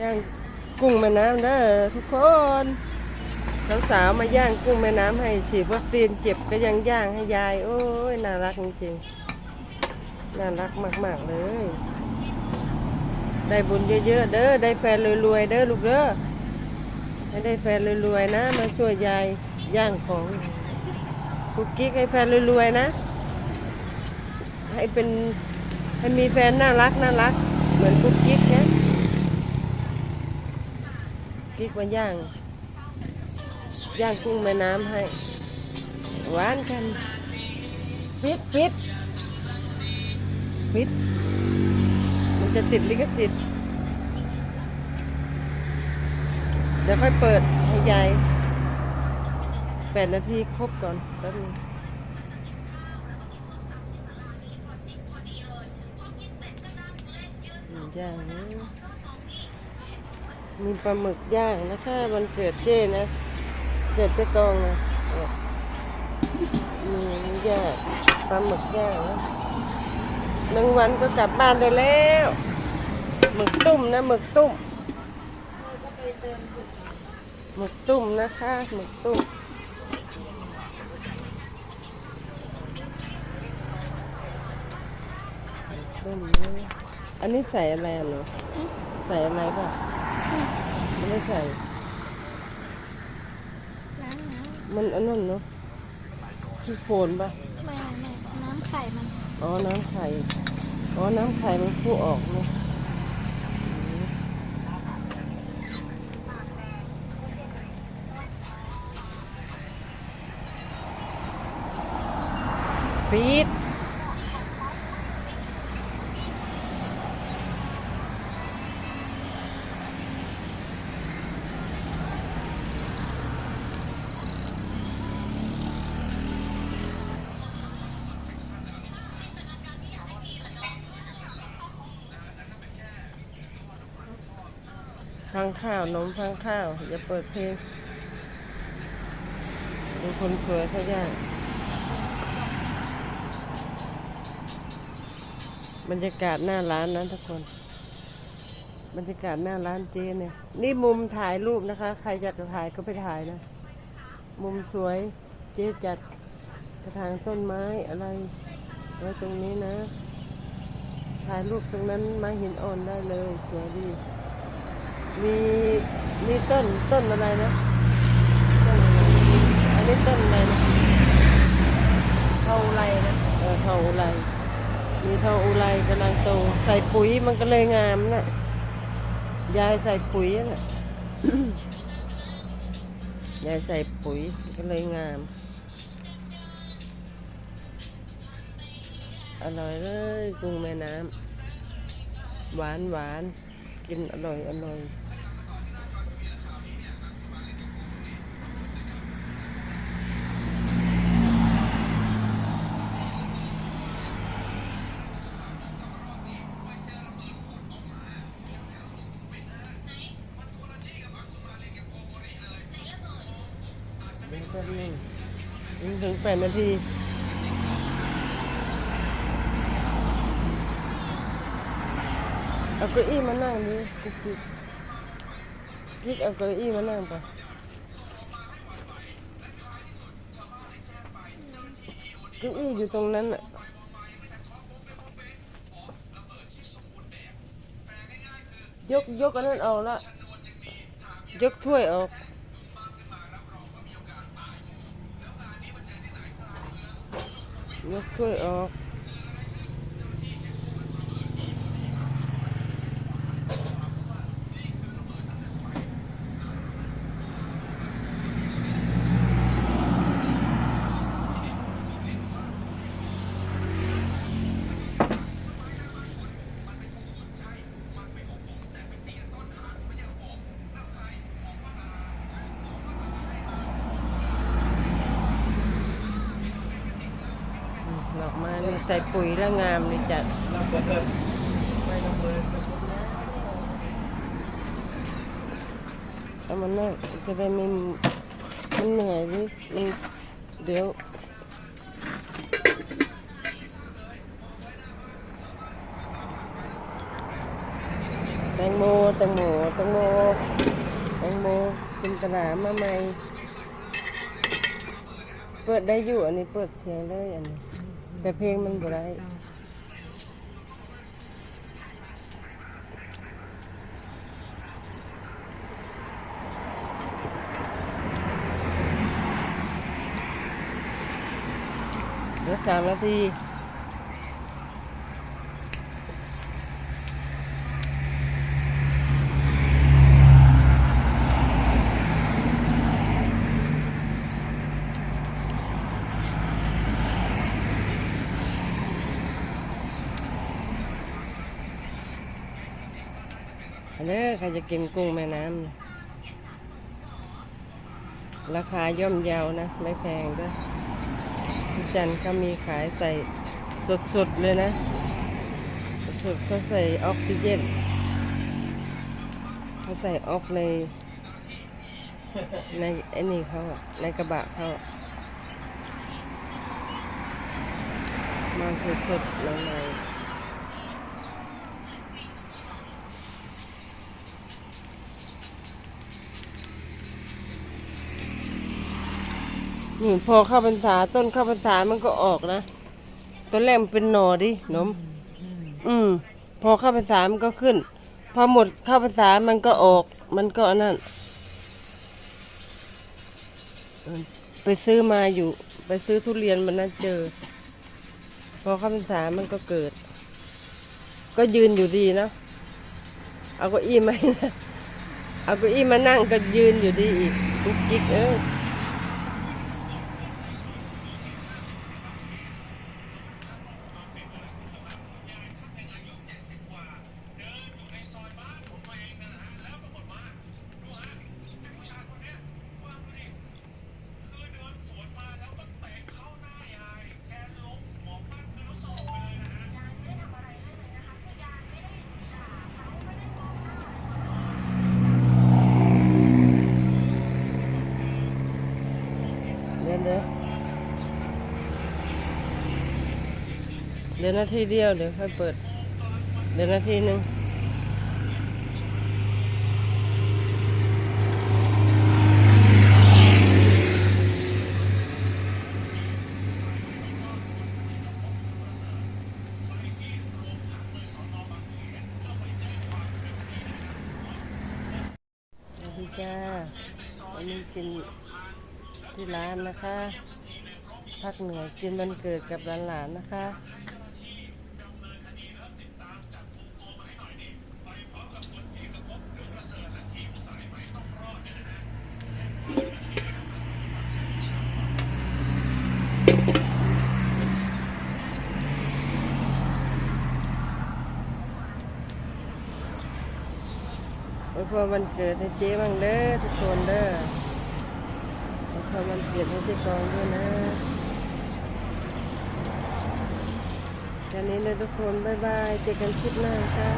ย่างกุ้งแม่น้ำเด้อทุกคนสาวๆมาย่างกุ้งแม่น้ำให้ฉีดวัคซีนเจ็บก็ยังย่างให้ยาย โอ้ยน่ารักจริงๆน่ารักมากๆเลย ได้บุญเยอะๆเด้อได้แฟนรวยๆเด้อลูกเด้อให้ได้แฟนรวยๆนะ มาช่วยยายย่างของกุ๊กกิ๊กให้แฟนรวยๆนะ ให้เป็นให้มีแฟนน่ารักน่ารัก เหมือนกุ๊กกิ๊กนะ กิ๊กมาย่าง ย่างกุ้งแม่น้ำให้ หวานกัน ปิดปิดปิด มันจะติดลิขสิทธิ์เดี๋ยวค่อยเปิดให้ยายแปดนาทีครบก่อนแป๊บนึงอืมย่างนะ มีปลาหมึกย่างนะคะวันเกิดเจ้นะ เกิดเจ้ากองนะมีย่างปลาหมึกย่างนะหนึ่งวันก็กลับบ้านได้แล้วหมึกตุ้มนะหมึกตุ้มหมึกตุ้มนะคะหมึกตุ้มตุ้มอันนี้ใส่อะไรอะหนูใส่อะไรป่ะ ไม่ใส่ ล้างน้มันอันนั้นเนาะขี้โคลนปะำไม่ไม่น้ำไข่มันอ๋อ น้ำไข่ อ๋อ น้ำไข่มันพู่ออกเนาะอืมปีด ฟังข้าวนมฟังข้าว อย่าเปิดเพลงดูคนสวยเขาย่างบรรยากาศหน้าร้านนะทุกคน บรรยากาศหน้าร้านเจ๊เนี่ย นี่มุมถ่ายรูปนะคะ ใครอยากจะถ่ายก็ไปถ่ายนะ มุมสวยเจ๊จัดกระถางต้นไม้อะไรไว้ตรงนี้นะ ถ่ายรูปตรงนั้นม้หินอ่อนได้เลย สวยดี มีมีต้นต้นอะไรนะต้นอะไรอันนี้ต้นอะไรนะเทาอุไรนะเออเทาอุไรมีเทาอุไรกำลังโตใส่ปุ๋ยมันก็เลยงามนะยายใส่ปุ๋ยน่ะยายใส่ปุ๋ยก็เลยงามอร่อยเลยกุ้งแม่น้ำหวานหวานกินอร่อยอร่อย แป๊บนึงถึงแปดนาทีเอาเก้าอี้มานั่งดิกุ๊กกิ๊กเอาเก้าอี้มานั่งไปเก้าอี้อยู่ตรงนั้นอะยกยกอันนั้นออกละ ยกถ้วยออก ยกถ้วยออก ดอกไม้นี่ ใส่ปุ๋ยแล้วงามเลยจัดเอามันนั่งจะได้ไม่มันเหนื่อยดิมันเดี๋ยวแตงโมแตงโมแตงโมแตงโมเป็นตลาดมาใหม่เปิดได้อยู่อันนี้เปิดเสียงเลยอันนี้ แต่เพลงมันบ่ได้เหลือสามนาที อันนี้ใครจะกินกุ้งแม่น้ำราคาย่อมเยาวนะ ไม่แพงด้วยที่จันทร์เขามีขายใส่สดๆเลยนะ สดๆเขาใส่ออกซิเจนเขาใส่ออกใน ในไอ้นี่เขาอะในกระบะเขามาสดๆใหม่ๆ นี่พอเข้าพรรษาต้นเข้าพรรษามันก็ออกนะต้นแรกมันเป็นหนอดิหนม อืม พอเข้าพรรษามันก็ขึ้น พอหมดเข้าพรรษามันก็ออก มันก็อันนั่นไปซื้อมาอยู่ ไปซื้อทุเรียนมันนั้นเจอ พอเข้าพรรษามันก็เกิด ก็ยืนอยู่ดีนะเอาเก็อี้ไหมนะเอาเก็อี้มานั่งก็ยืนอยู่ดีอีกกุ๊กกิ๊กเอ้ย เดี๋ยวเดี๋ยวเดี๋ยวนาทีเดียวเดี๋ยวค่อยเปิด เดี๋ยวนาทีหนึ่งดีจ้าวันนี้กินที่ร้านนะคะ พักเหนื่อยกินวันเกิดกับหลานๆนะคะ อวยพรวันเกิดให้เจ๊บ้างเด้อทุกคนเด้อขอมันเปลี่ยนให้ที่กองด้วยนะแค่นี้เลยทุกคน บ๊ายบาย เจอกันคลิปหน้าค่ะ